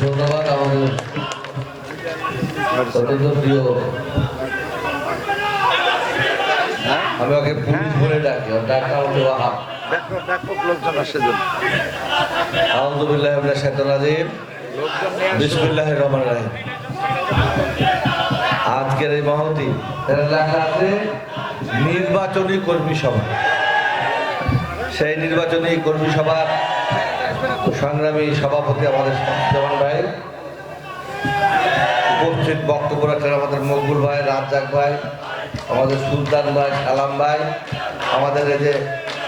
ধন্যবাদ আমাদের অত্যন্ত প্রিয়। আমি ওকে পুলিশ বলে ডাকি ওর ডাকটা হচ্ছে ওয়াহাব আলহামদুলিল্লাহ আজিম বিসমুল্লাহ রহমান রাহিম। আজকের এই মহতি এর লেখা আছে নির্বাচনী কর্মী সভা। সেই নির্বাচনী কর্মী সভার সংগ্রামী সভাপতি আমাদের শামসুজ্জামান ভাই, উপস্থিত বক্তব্য রাখছেন আমাদের মকবুল ভাই, রাজ্জাক ভাই, আমাদের সুলতান ভাই, সালাম ভাই, আমাদের এই যে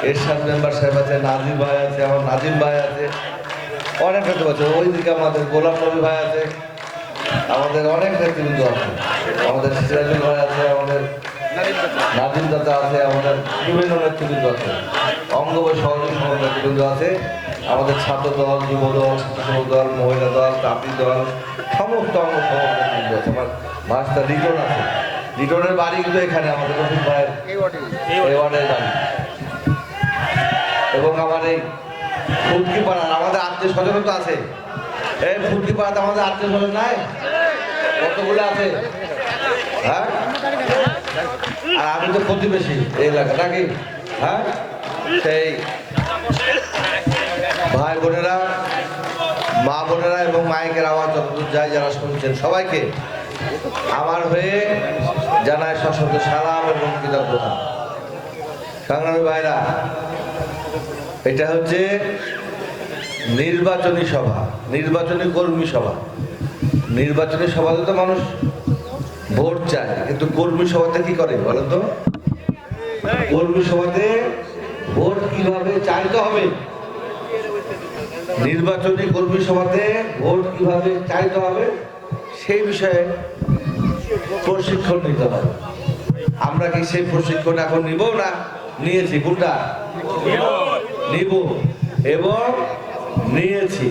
এরশাদ মেম্বার সাহেব আছে, নাজিম ভাই আছে, আমার নাজিম ভাই আছে, অনেক নেতা আছে। ওইদিকে আমাদের গোলাম নবী ভাই আছে, আমাদের অনেক নেতৃবৃন্দ আছে। আমাদের সিরাজুল ভাই আছে, আমাদের নাজিম দাদা আছে, আমাদের বিভিন্ন নেতৃবৃন্দ আছে। অঙ্গবয় সহযোগী সহ নেতৃবৃন্দ আছে। আমাদের ছাত্র দল যুব দল স্বেচ্ছাসেবক দল মহিলা দল জাতি দল সমস্ত অঙ্গ আছে। আমার মাস্টার রিটন আছে। রিটনের বাড়ি কিন্তু এখানে আমাদের রফিক ভাইয়ের এই এই ওয়ার্ডের বাড়ি। এবং আমার এই ফুটকি পাড়ার আমাদের আত্মীয় স্বজন তো আছে। এই ফুটকি পাড়াতে আমাদের আত্মীয় স্বজন নাই? কতগুলো আছে? হ্যাঁ? আর আমি তো প্রতিবেশী এই এলাকা নাকি? হ্যাঁ? সেই ভাই বোনেরা, মা বোনেরা এবং মাইকের আওয়াজ যতদূর যায় যারা শুনছেন সবাইকে, আমার হয়ে জানায় সশস্ত্র সালাম এবং কৃতজ্ঞতা। সংগ্রামী ভাইরা, এটা হচ্ছে নির্বাচনী সভা, নির্বাচনী কর্মী সভা। নির্বাচনী সভাতে তো মানুষ ভোট চায়, কিন্তু কর্মী সভাতে কি করে বলেন তো? কর্মী সভাতে ভোট কীভাবে চাইতে হবে? নির্বাচনী কর্মী সভাতে ভোট কীভাবে চাইতে হবে, সেই বিষয়ে প্রশিক্ষণ নিতে হবে। আমরা কি সেই প্রশিক্ষণ এখন নিব না নিয়েছি? কোনটা? নিব। এবং নিয়েছি।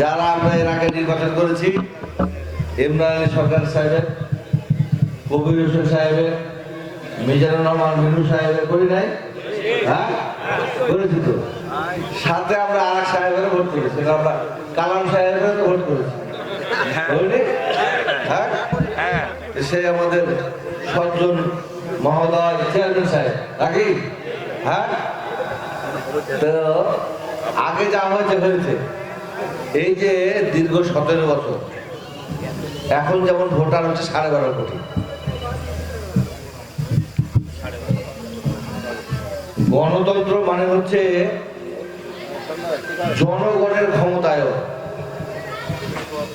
যারা আমরা এর আগে নির্বাচন করেছি, ইমরান আলী সরকার সাহেবের, কবির হোসেন সাহেবের, মিজানুর রহমান মিনু সাহেবের করি নাই? হ্যাঁ? তো? সাথে আমরা আর এক সাহেবের ভোট করেছি আমরা কালাম সাহেবের ভোট করেছি। বুঝলি? হ্যাঁ? হ্যাঁ। সে আমাদের সজ্জন মহোদয় চেয়ারম্যান সাহেব নাকি? হ্যাঁ? তো আগে যা হয়েছে হয়েছে। এই যে দীর্ঘ সতেরো বছর এখন যেমন ভোটার হচ্ছে সাড়ে বারো কোটি। গণতন্ত্র মানে হচ্ছে জনগণের ক্ষমতায়ন।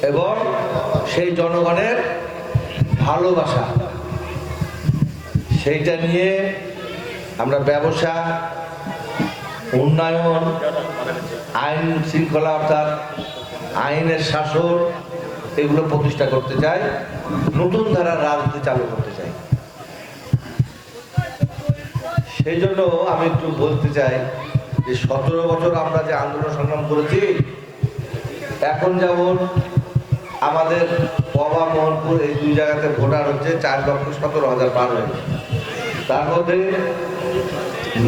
এবং সেই জনগণের ভালোবাসা। সেইটা নিয়ে আমরা ব্যবসা, উন্নয়ন, আইন শৃঙ্খলা অর্থাৎ আইনের শাসন, এগুলো প্রতিষ্ঠা করতে চাই, নতুন ধারার রাজনীতি চালু করতে চাই। সেই জন্য আমি একটু বলতে চাই যে সতেরো বছর আমরা যে আন্দোলন সংগ্রাম করেছি, এখন যেমন আমাদের পবা মোহনপুর এই দুই জায়গাতে ভোটার হচ্ছে চার লক্ষ সতেরো হাজার পার হয়েছে। তার মধ্যে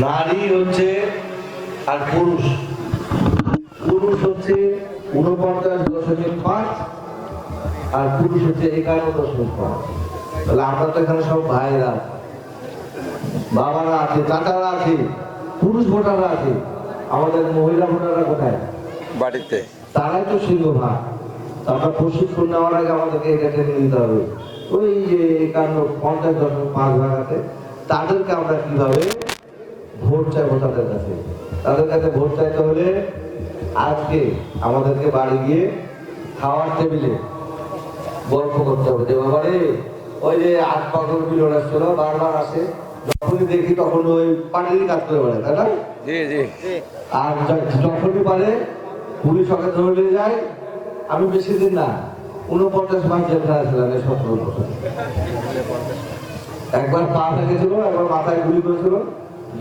নারী হচ্ছে আর পুরুষ। পুরুষ হচ্ছে উনপঞ্চাশ দশমিক পাঁচ আর পুরুষ হচ্ছে একান্ন দশমিক পাঁচ। তাহলে আমরা তো এখানে সব ভাইরা। বাবারা আছে চাচারা আছে পুরুষ ভোটাররা আছে। আমাদের মহিলা ভোটাররা কোথায়? বাড়িতে। তারাই তো সিংহভাগ আমরা প্রশিক্ষণ নেওয়ার আগে আমাদেরকে এটা ট্রেনিং নিতে হবে। ওই যে একান্ন পঞ্চাশ দশমিক পাঁচ ভাগ আছে তাদেরকে আমরা কীভাবে ভোট চাইব তাদের কাছে? তাদের কাছে ভোট চাইতে হলে আজকে আমাদেরকে বাড়ি গিয়ে খাওয়ার টেবিলে গল্প করতে হবে। যে বাবা রে ওই যে আট পাগল বিলন আসছিল বারবার আসে। যখনই দেখি তখন ওই পানিরই কাজ করে বেড়ায় তাই না? জি জি। আর যখনই পারে পুলিশ ওকে ধরে নিয়ে যায়। আমি বেশি দিন না উনপঞ্চাশ মাস জেলখানা ছিলাম এই সতেরো বছর। একবার পা ভেঙেছিল একবার মাথায় গুলি করেছিল।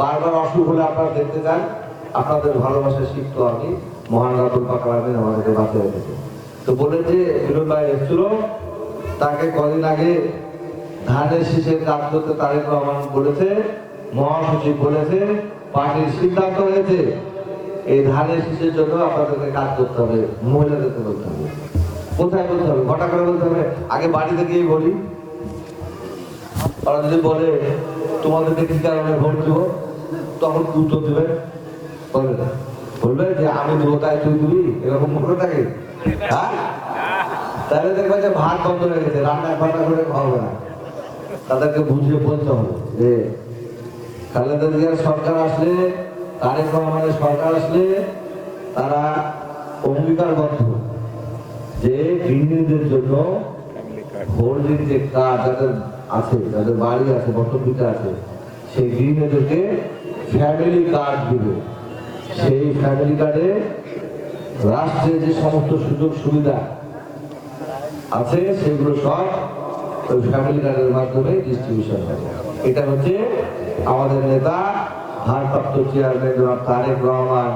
বারবার অসুখ হলে আপনারা দেখতে যান আপনাদের ভালোবাসা শিখত আমি মহান রাতুল পাকালামিন আমাদেরকে বাঁচিয়ে রেখেছে তো বলেন যে বিনোদ ভাই এসেছিল তাকে কদিন আগে ধানের শীষের কাজ করতে তারেক রহমান বলেছে, মহাসচিব বলেছে, পার্টির সিদ্ধান্ত হয়েছে। এই ধানের শীষের জন্য আপনাদেরকে কাজ করতে হবে মহিলাদেরকে বলতে হবে। কোথায় বলতে হবে? ঘটা করে বলতে হবে। আগে বাড়িতে গিয়ে বলি। ওরা যদি বলে, তোমাদেরকে কি কারণে ভোট দেবো? তখন কি উত্তর দেবে? বলবে না। বলবে যে, আমি দেবো, তাই তুই দিবি? এরকম করে থাকে। হ্যাঁ? তাহলে দেখবে যে ভাত বন্ধ হয়ে গেছে রান্না বান্না করে খাওয়া না। তাদেরকে বুঝিয়ে বলতে হবে যে খালেদা জিয়ার সরকার আসলে, তারেক রহমানের সরকার আসলে তারা অঙ্গীকারবদ্ধ যে গৃহিণীদের জন্য হোল্ডিং যে কার্ড যাদের আছে, যাদের বাড়ি আছে বসতভিটা আছে, সেই গৃহিণীদেরকে ফ্যামিলি কার্ড দিবে। সেই ফ্যামিলি কার্ডে রাষ্ট্রের যে সমস্ত সুযোগ সুবিধা আছে, সেগুলো সব ওই ফ্যামিলি কার্ডের মাধ্যমে ডিস্ট্রিবিউশন হবে। এটা হচ্ছে আমাদের নেতা, ভারপ্রাপ্ত চেয়ারম্যান জনাব তারেক রহমান।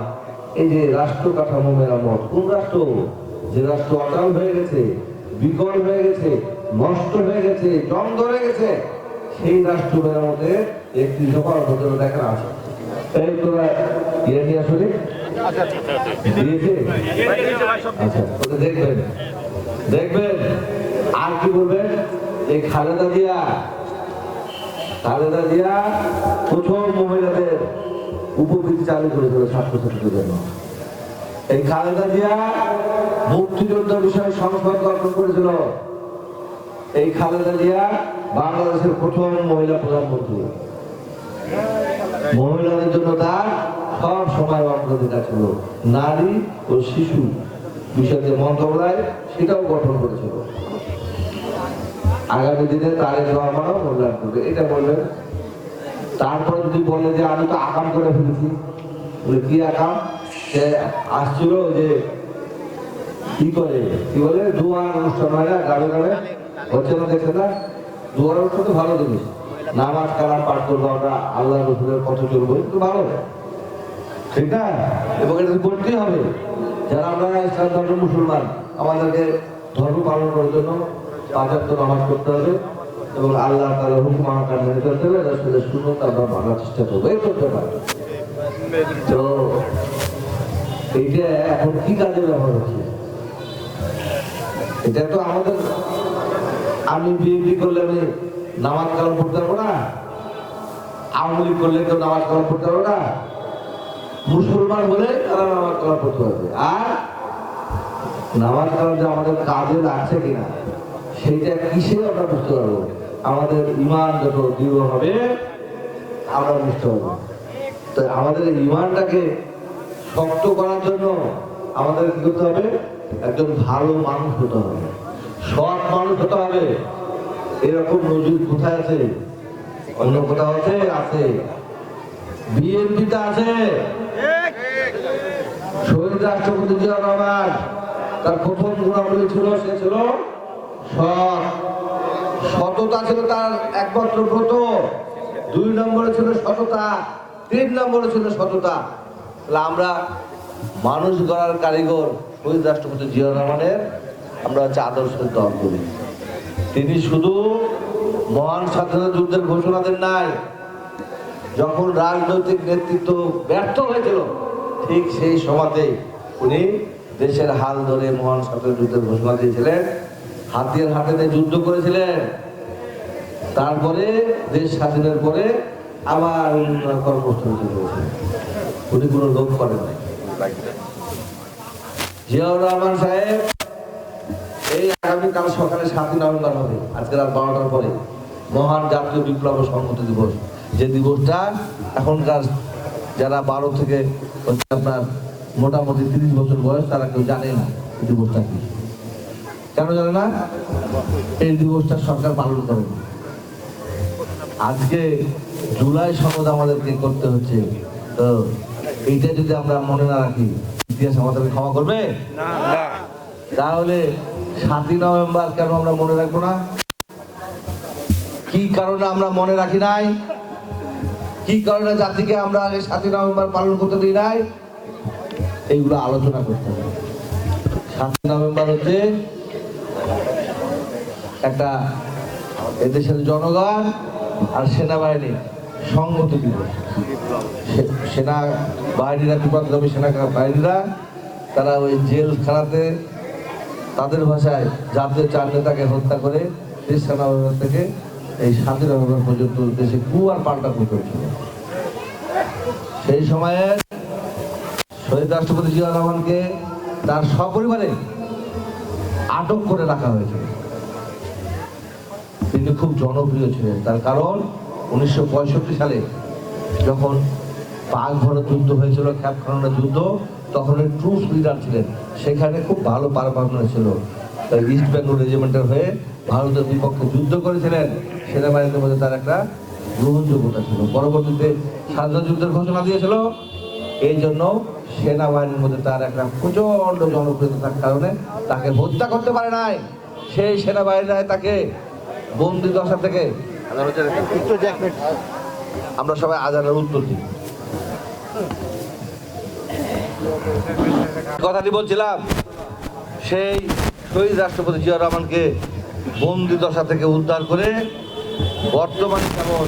এই যে রাষ্ট্র কাঠামো মেরামত, কোন রাষ্ট্র? যে রাষ্ট্র অচল হয়ে গেছে, বিকল হয়ে গেছে, নষ্ট হয়ে গেছে জং ধরে গেছে, সেই রাষ্ট্র মেরামতে একটি সফল ভোটের দেখা আছে। এই তোরা ইয়ে নিয়ে আসলে আচ্ছা দেখবেন। দেখবেন। আর কি বলবেন? এই খালেদা জিয়া খালেদা জিয়া প্রথম মহিলাদের উপবৃত্তি চালু করেছিল এই খালেদা জিয়া মুক্তিযুদ্ধ বিষয়ে করেছিল। এই খালেদা জিয়া বাংলাদেশের প্রথম মহিলা প্রধানমন্ত্রী। মহিলাদের জন্য তার সব সময় অগ্রাধিকার ছিল। নারী ও শিশু বিষয় মন্ত্রণালয় সেটাও গঠন করেছিল। আগামী দিনে তারেক রহমানও মূল্যায়ন করবে এটা বললেন। তারপর যদি বলে যে, আমি তো আকাম করে ফেলেছি। বলে, কি আকাম? সে আসছিল যে, কি করে? কি বলে? দুয়ার অনুষ্ঠান হয় না গাড়ি গাড়ে হচ্ছে না দেখছে না দুয়ার অনুষ্ঠান তো ভালো জিনিস। নামাজ কালাম পাঠ করব আমরা আল্লাহ রসুলের পথ চলবো একটু ভালো। ঠিক না? এবং এটা করতেই হবে। যারা আমরা ইসলাম ধর্ম মুসলমান, আমাদেরকে ধর্ম পালন করার জন্য পাঁচাত্ত নামাজ করতে হবে এবং আল্লাহ তাআলার হুকুম আকার মেনে চলতে হবে রাসূলের সুন্নত আমরা মানার চেষ্টা করব। এই করতে পারি তো এইটা এখন কি কাজে ব্যবহার হচ্ছে? এটা তো আমাদের আমি বিএনপি করলে আমি নামাজ কালাম পড়তে পারব না, আওয়ামী লীগ করলে কেউ নামাজ কালাম পড়তে পারব না। মুসলমান হলে তারা নামাজ কালাম পড়তে পারবে। আর নামাজ কালাম যে আমাদের কাজে লাগছে কিনা? সেইটা কিসে আমরা বুঝতে পারব? আমাদের ইমান যত দৃঢ় হবে, আমরা বুঝতে পারব তো আমাদের ইমানটাকে শক্ত করার জন্য আমাদের কি করতে হবে? একজন ভালো মানুষ হতে হবে। সৎ মানুষ হতে হবে। এরকম নজির কোথায় আছে? অন্য কোথাও আছে? আছে। বিএনপিতে আছে। শহীদ রাষ্ট্রপতি জিয়া তার প্রথম গুণাবলী ছিল, সে ছিল সৎ সততা ছিল তার একমাত্র ব্রত। দুই নম্বরে ছিল সততা, তিন নম্বরে ছিল সততা। তাহলে আমরা মানুষ গড়ার কারিগর শহীদ রাষ্ট্রপতি জিয়া রহমানের আমরা হচ্ছে আদর্শের দল করি। তিনি শুধু মহান স্বাধীনতা যুদ্ধের ঘোষণা দেন নাই, যখন রাজনৈতিক নেতৃত্ব ব্যর্থ হয়েছিল, ঠিক সেই সময়তে উনি দেশের হাল ধরে মহান স্বাধীনতা যুদ্ধের ঘোষণা দিয়েছিলেন। হাতিয়ার হাতে যুদ্ধ করেছিলেন। তারপরে দেশ স্বাধীনের পরে আবার গেছিলেন উনি কোনো লোক করেন নাই। জিয়াউর রহমান সাহেব, এই আগামীকাল সকালে সাতই নভেম্বর হবে। আজকে রাত বারোটার পরে মহান জাতীয় বিপ্লব সংহতি দিবস। যে দিবসটা এখনকার যারা বারো থেকে আপনার মোটামুটি তিরিশ বছর বয়স, তারা কেউ জানে না দিবসটা কি। কেন জানে না? এই দিবসটা সরকার পালন করে। আজকে জুলাই সনদ আমাদেরকে করতে হচ্ছে। তো এইটা যদি আমরা মনে না রাখি ইতিহাস আমাদেরকে ক্ষমা করবে? তাহলে সাতই নভেম্বর কেন আমরা মনে রাখব না? কি কারণে আমরা মনে রাখি নাই? কি কারণে জাতিকে আমরা আগে সাতই নভেম্বর পালন করতে দিই নাই? এইগুলো আলোচনা করতে হবে। সাতই নভেম্বর হচ্ছে একটা এদেশের জনগণ আর সেনাবাহিনী সংগতি দিবস সেনা বাহিনীরা বিপদগামী সেনা বাহিনীরা, তারা ওই জেলখানাতে তাদের ভাষায় জাতীয় চার নেতাকে হত্যা করে দেশ সেনা বিভাগ থেকে এই বিভাগ পর্যন্ত দেশে কু আর পাল্টা কু করেছিল সেই সময়ে শহীদ রাষ্ট্রপতি জিয়া রহমানকে তার সপরিবারে আটক করে রাখা হয়েছিল তিনি খুব জনপ্রিয় ছিলেন। তার কারণ উনিশশো পঁয়ষট্টি সালে যখন পাক ভারত যুদ্ধ হয়েছিল, খ্যাপ খানার যুদ্ধ, তখন ট্রুপ লিডার ছিলেন। সেখানে খুব ভালো পারফরমেন্স ছিল। তাই ইস্ট বেঙ্গল রেজিমেন্টের হয়ে ভারতের বিপক্ষে যুদ্ধ করেছিলেন। সেনাবাহিনীর মধ্যে তার একটা গ্রহণযোগ্যতা ছিল। পরবর্তীতে স্বাধীনতা যুদ্ধের ঘোষণা দিয়েছিল। এই জন্য সেনাবাহিনীর মধ্যে তার একটা প্রচণ্ড জনপ্রিয়তা থাকার কারণে তাকে হত্যা করতে পারে নাই। সেই সেনাবাহিনীরা তাকে বন্দি দশা থেকে? আমরা সবাই আজানের উত্তর দিই। কথাটি বলছিলাম? সেই শহীদ রাষ্ট্রপতি জিয়া রহমানকে বন্দি দশা থেকে উদ্ধার করে বর্তমানে যেমন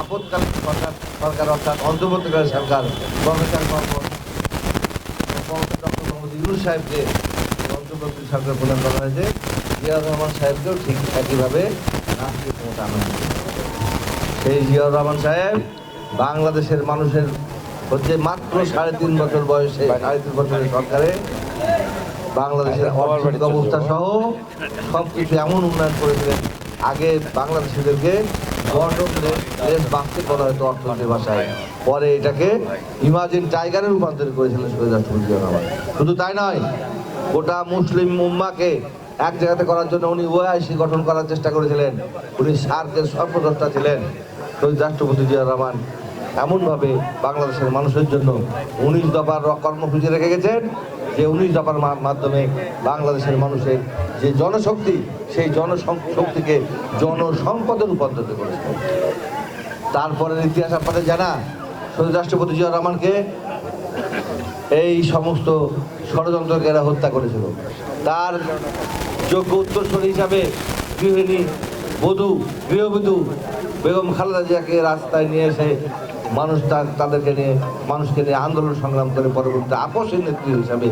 আপৎকালীন সরকার সরকার অর্থাৎ অন্তর্বর্তীকালীন সরকার প্রফেসর মোহাম্মদ ইউনুস সাহেবকে অন্তর্বর্তী সরকার প্রদান করা হয়েছে। জিয়া রহমান সাহেবকেও ঠিক একইভাবে রাষ্ট্রীয় ক্ষমতা আনা হয়েছে। সেই জিয়াউর রহমান সাহেব বাংলাদেশের মানুষের হচ্ছে মাত্র সাড়ে তিন বছর বয়সে সাড়ে তিন বছরের সরকারে বাংলাদেশের অর্থনৈতিক অবস্থা সহ সব কিছু এমন উন্নয়ন করেছিলেন আগে বাংলাদেশিদেরকে বাঁচতে বলা হতো অর্থনীতির ভাষায়। পরে এটাকে ইমাজিন টাইগারে রূপান্তরিত করেছিলেন রাষ্ট্রপতি শুধু তাই নয় গোটা মুসলিম উম্মাকে এক জায়গাতে করার জন্য উনি ওআইসি গঠন করার চেষ্টা করেছিলেন। উনি সার্কের সর্বদ্রষ্টা ছিলেন রাষ্ট্রপতি জিয়া রহমান। এমনভাবে বাংলাদেশের মানুষের জন্য উনিশ দফার কর্মসূচি রেখে গেছেন, যে উনিশ দফার মাধ্যমে বাংলাদেশের মানুষের যে জনশক্তি, সেই জনশক্তিকে জনসম্পদে রূপান্তরিত করেছেন। তারপরের ইতিহাস আপনাদের জানা শহীদ রাষ্ট্রপতি জিয়া রহমানকে এই সমস্ত ষড়যন্ত্রকেরা হত্যা করেছিল। তার যোগ্য উত্তরসূরি হিসাবে গৃহিণী বধূ, গৃহবধূ বেগম খালেদা জিয়াকে রাস্তায় নিয়ে এসে মানুষ তাদেরকে নিয়ে, মানুষকে নিয়ে আন্দোলন সংগ্রাম করে পরবর্তী আপসের নেত্রী হিসাবে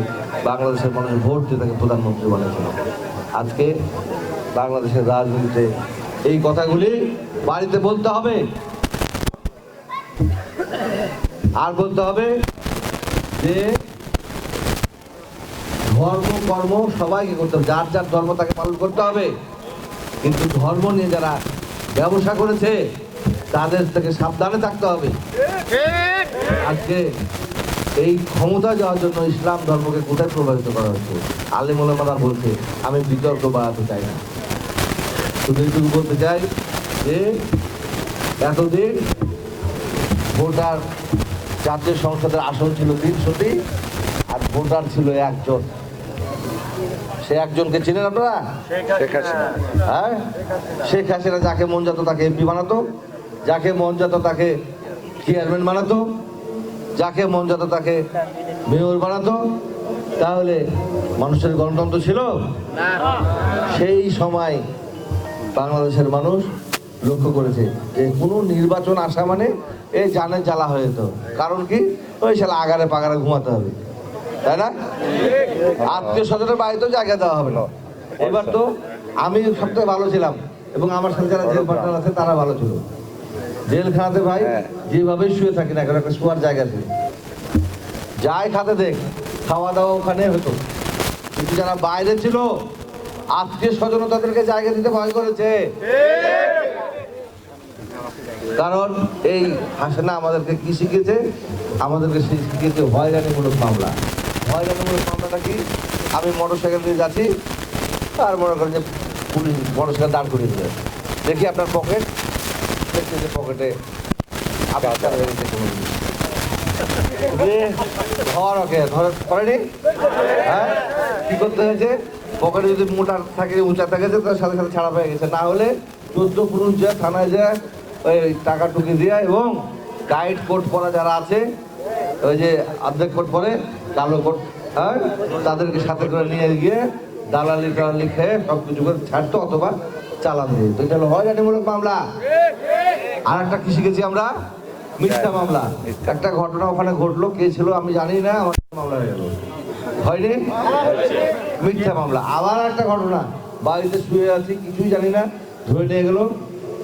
বাংলাদেশের মানুষ ভোট দিয়ে তাকে প্রধানমন্ত্রী বানিয়েছিল। আজকে বাংলাদেশের রাজনীতিতে এই কথাগুলি বাড়িতে বলতে হবে। আর বলতে হবে যে ধর্ম, কর্ম, সবাইকে করতে হবে। যার যার ধর্ম তাকে পালন করতে হবে। কিন্তু ধর্ম নিয়ে যারা ব্যবসা করেছে, তাদের থেকে সাবধানে থাকতে হবে। আজকে এই ক্ষমতা যাওয়ার জন্য ইসলাম ধর্মকে কোথায় প্রভাবিত করা হচ্ছে? আলিম আলিমুলামারা বলছে, আমি বিতর্ক বাড়াতে চাই না। শুধু এইটুকু বলতে চাই যে, এতদিন ভোটার জাতীয় সংসদের আসন ছিল তিনশোটি, আর ভোটার ছিল একজন। সে একজনকে চিনেন আপনারা? শেখ হাসিনা। হ্যাঁ? শেখ হাসিনা যাকে মন যেত তাকে এমপি বানাতো যাকে মন যেত তাকে চেয়ারম্যান বানাতো যাকে মন যেত তাকে মেয়র বানাতো তাহলে মানুষের গণতন্ত্র ছিল। সেই সময় বাংলাদেশের মানুষ লক্ষ্য করেছে যে কোনো নির্বাচন আসা মানে এই জানের জ্বালা হয়ে যেত। কারণ কি? ওই শালা আগারে পাগারে ঘুমাতে হবে। তাই না? আত্মীয় স্বজনের বাড়িতেও জায়গা দেওয়া হবে না। এবার তো আমি সবথেকে ভালো ছিলাম এবং আমার সাথে যারা জেল পার্টনার আছে তারা ভালো ছিল। জেলখানাতে ভাই হ্যাঁ। যেভাবে শুয়ে থাকি না এখন একটা শোয়ার জায়গা ছিল। যাই খাতে দেখ খাওয়া দাওয়া ওখানে হতো। কিন্তু যারা বাইরে ছিল আত্মীয় স্বজন তাদেরকে জায়গা দিতে ভয় করেছে। কারণ এই হাসিনা আমাদেরকে কি শিখেছে আমাদেরকে শিখেছে হয়রানিমূলক মামলা। হয়রানিমূলক মামলাটা কি আমি মোটর সাইকেল নিয়ে যাচ্ছি আর মনে করেন যে পুলিশ মোটর সাইকেল দাঁড় করিয়ে দিলেন দেখি আপনার পকেট। দেখছি যে পকেটে কোনো ধর ওকে ধর করেনি? হ্যাঁ? কি করতে হয়েছে? পকেটে যদি মোটা থাকে উঁচা থাকে তার সাথে সাথে ছাড়া পেয়ে গেছে। না হলে চোদ্দ পুরুষ যায় থানায় যায় ওই টাকা টুকি দিয়ে এবং গাইড কোট পরা যারা আছে ওই যে অর্ধেক কোট পরে কালো কোট হ্যাঁ তাদেরকে সাথে করে নিয়ে গিয়ে দালালি টালালি খেয়ে সব কিছু করে ছাড়তো অথবা চালান দিয়ে তো এটা হলো হয়রানিমূলক মামলা। আর একটা কি শিখেছি আমরা? মিথ্যা মামলা। একটা ঘটনা ওখানে ঘটলো কে ছিল আমি জানি না আমার মামলা হয়ে গেল। হয়নি? মিথ্যা মামলা। আবার একটা ঘটনা। বাড়িতে শুয়ে আছি কিছুই জানি না ধরে নিয়ে গেলো।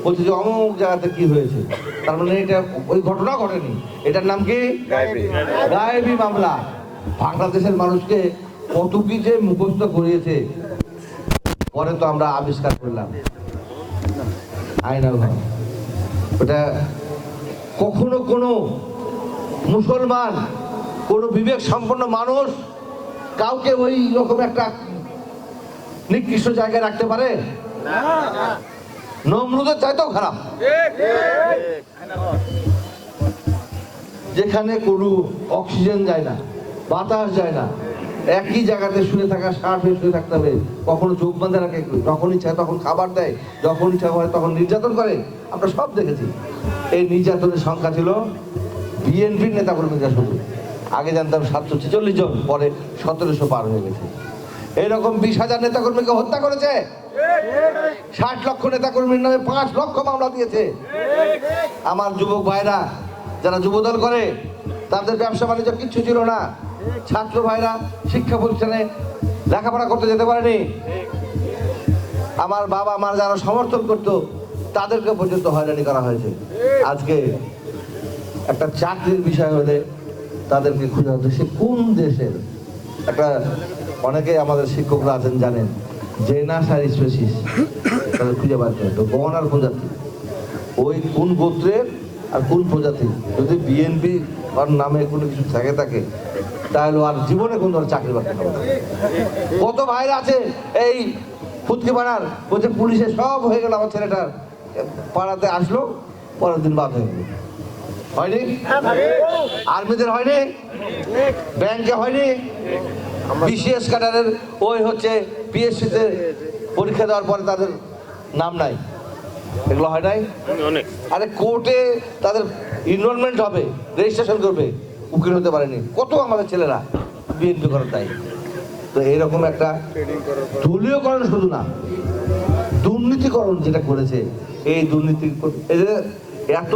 বলছে যে অমুক জায়গাতে কি হয়েছে? তার মানে এটা ওই ঘটনা ঘটেনি। এটার নাম কি? গায়েবী। মামলা। বাংলাদেশের মানুষকে কত কি যে মুখস্থ করিয়েছে। পরে তো আমরা আবিষ্কার করলাম। আয়না ওটা কখনো কোনো মুসলমান, কোনো বিবেক সম্পন্ন মানুষ কাউকে ওই রকম একটা নিকৃষ্ট জায়গায় রাখতে পারে? নমরুদের চাইতেও খারাপ। যেখানে কোনো অক্সিজেন যায় না। বাতাস যায় না। একই জায়গাতে শুয়ে থাকা সার হয়ে শুয়ে থাকতে হবে। কখনো চোখ বাঁধে রাখে, যখন ইচ্ছা তখন খাবার দেয়। যখন ইচ্ছা হয় তখন নির্যাতন করে। আমরা সব দেখেছি। এই নির্যাতনের সংখ্যা ছিল বিএনপির নেতাকর্মীরা শুধু আগে জানতাম সাতশো ছেচল্লিশ জন, পরে সতেরোশো পার হয়ে গেছে। এইরকম বিশ হাজার নেতাকর্মীকে হত্যা করেছে? ষাট লক্ষ নেতাকর্মীর নামে পাঁচ লক্ষ মামলা দিয়েছে। আমার যুবক ভাইরা, যারা যুবদল করে, তাদের ব্যবসা বাণিজ্য কিচ্ছু ছিল না। ছাত্র ভাইরা শিক্ষা প্রতিষ্ঠানে লেখাপড়া করতে যেতে পারেনি। আমার বাবা মা যারা সমর্থন করতো তাদেরকে পর্যন্ত হয়রানি করা হয়েছে। আজকে একটা চাকরির বিষয় হলে তাদেরকে খুঁজে হচ্ছে। সে কোন দেশের? একটা অনেকে আমাদের শিক্ষকরা আছেন, জানেন যে না সার স্পেসিস তাদের খুঁজে বার করে। তো গহনার প্রজাতি। ওই কোন গোত্রের আর কোন প্রজাতি যদি বিএনপি আর নামে কোনো কিছু থাকে থাকে তাহলে আর জীবনে কোনো ধরনের চাকরি বাকরি হবে কত ভাইরা আছে এই ফুটকি পাড়ার বলছে পুলিশে সব হয়ে গেল আমার ছেলেটার। পাড়াতে আসলো পরের দিন বাদ হয়ে গেল। হয়নি? আর্মিদের হয়নি? ব্যাংকে হয়নি? বিসিএস ক্যাডারের ওই হচ্ছে পিএসসিতে পরীক্ষা দেওয়ার পরে তাদের নাম নাই। এগুলো হয় নাই? আরে কোর্টে তাদের ইনরোলমেন্ট হবে রেজিস্ট্রেশন করবে। উকিল হতে পারেনি। কত আমাদের ছেলেরা বিএনপি করার তাই তো এইরকম একটা দলীয়করণ শুধু না দুর্নীতিকরণ যেটা করেছে এই দুর্নীতি এত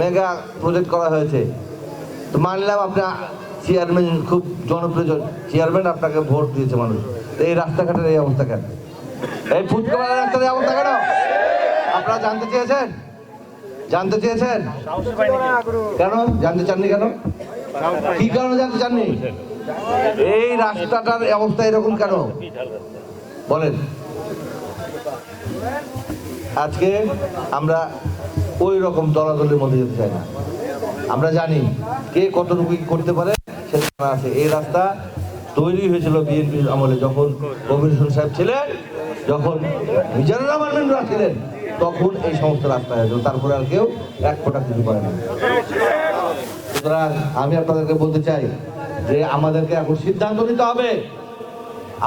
মেগা প্রজেক্ট করা হয়েছে তো মানলাম আপনার চেয়ারম্যান খুব জনপ্রিয় চেয়ারম্যান আপনাকে ভোট দিয়েছে মানুষ। তো এই রাস্তাঘাটের এই অবস্থা কেন? এই ফুটকার রাস্তার এই অবস্থা কেন? আপনারা জানতে চেয়েছেন? জানতে চেয়েছেন? কেন? জানতে চাননি কেন? কি কারণে জানতে চাননি? এই রাস্তাটার অবস্থা এরকম কেন? বলেন। আজকে আমরা ওই রকম দলাদলের মধ্যে যেতে চাই না। আমরা জানি কে কতটুকু করতে পারে, সেটা আছে। এই রাস্তা তৈরি হয়েছিল বিএনপির আমলে যখন কবির হোসেন সাহেব ছিলেন, যখন মিজানুর রহমান ছিলেন, তখন এই সমস্ত রাস্তা হয়েছিল। তারপরে আর কেউ এক ফোঁটা কিছু করে না সুতরাং আমি আপনাদেরকে বলতে চাই যে আমাদেরকে এখন সিদ্ধান্ত নিতে হবে।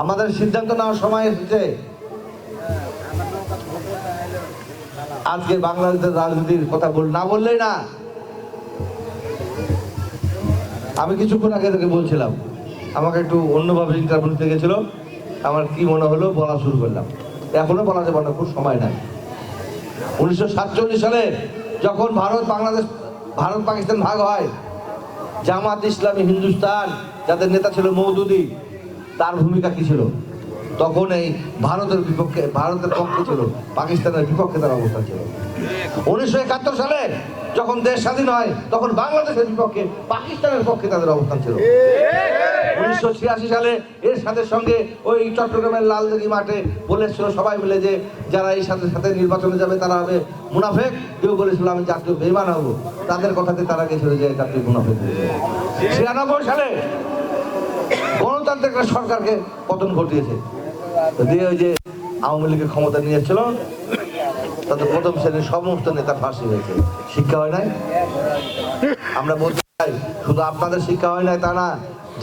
আমাদের সিদ্ধান্ত নেওয়ার সময় এসেছে। আজকে বাংলাদেশের রাজনীতির কথা বল না বললেই না। আমি কিছুক্ষণ আগে থেকে বলছিলাম, আমাকে একটু অন্যভাবে ইন্টারভিউ নিতে গেছিল। আমার কি মনে হলো বলা শুরু করলাম। এখনও বলা যাবে না, খুব সময় নাই। উনিশশো সাতচল্লিশ সালে যখন ভারত বাংলাদেশ ভারত পাকিস্তান ভাগ হয়। জামাত ইসলামী হিন্দুস্তান, যাদের নেতা ছিল মৌদুদি, তার ভূমিকা কি ছিল? তখন এই ভারতের বিপক্ষে, ভারতের পক্ষে ছিল, পাকিস্তানের বিপক্ষে তার অবস্থান ছিল। উনিশশো একাত্তর সালে যখন দেশ স্বাধীন হয়, তখন বাংলাদেশের বিপক্ষে পাকিস্তানের পক্ষে তাদের অবস্থান ছিল। উনিশশো ছিয়াশি সালে এর সাথে সঙ্গে ওই চট্টগ্রামের লালদিঘি মাঠে বলেছিল সবাই মিলে যে যারা এই সাথে সাথে নির্বাচনে যাবে, তারা হবে মুনাফেক। কেউ বলেছিল, আমি জাতীয় বেমান হব। তাদের কথাতে তারা গেছিল যে জাতীয় মুনাফেক ছিয়ানব্বই সালে গণতান্ত্রিক সরকারকে পতন ঘটিয়েছে। দিয়ে ওই যে আওয়ামী লীগের ক্ষমতা নিয়ে এসেছিল তাদের প্রথম শ্রেণির সমস্ত নেতা ফাঁসি হয়েছে। শিক্ষা হয় নাই? আমরা বলতে চাই, শুধু আপনাদের শিক্ষা হয় নাই তা না,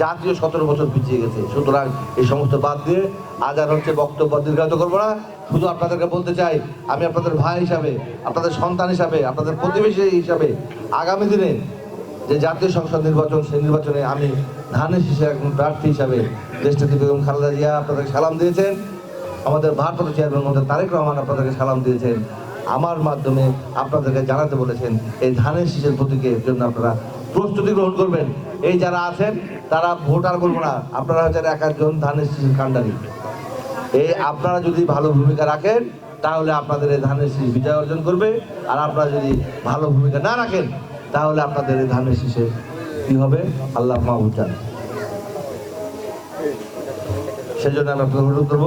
জাতীয় সতেরো বছর পিছিয়ে গেছে। সুতরাং এই সমস্ত বাদ দিয়ে আজ আর হচ্ছে বক্তব্য দীর্ঘায়িত করব না। শুধু আপনাদেরকে বলতে চাই, আমি আপনাদের ভাই হিসাবে, আপনাদের সন্তান হিসাবে, আপনাদের প্রতিবেশী হিসাবে আগামী দিনে যে জাতীয় সংসদ নির্বাচন, সেই নির্বাচনে আমি ধানের শীষে একজন প্রার্থী হিসাবে দেশটাতে বেগম খালেদা জিয়া আপনাদের সালাম দিয়েছেন। আমাদের ভারপ্রাপ্ত চেয়ারম্যান মধ্যে তারেক রহমান আপনাদেরকে সালাম দিয়েছেন। আমার মাধ্যমে আপনাদেরকে জানাতে বলেছেন, এই ধানের শীষের প্রতীকের জন্য আপনারা প্রস্তুতি গ্রহণ করবেন। এই যারা আছেন, তারা ভোটার করব না। আপনারা হচ্ছেন এক একজন ধানের শীষের কাণ্ডারি। এই আপনারা যদি ভালো ভূমিকা রাখেন, তাহলে আপনাদের এই ধানের শীষ বিজয় অর্জন করবে। আর আপনারা যদি ভালো ভূমিকা না রাখেন, তাহলে আপনাদের এই ধানের শীষে কি হবে? আল্লাহ মাহবুব জানে। সেজন্য আমি আপনাদের অনুরোধ করব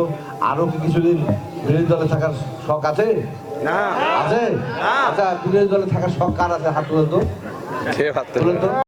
আরও কি কিছুদিন বিরোধী দলে থাকার শখ আছে? না। আছে? আচ্ছা বিরোধী দলে থাকার শখ কার আছে? হাত তুলে তো।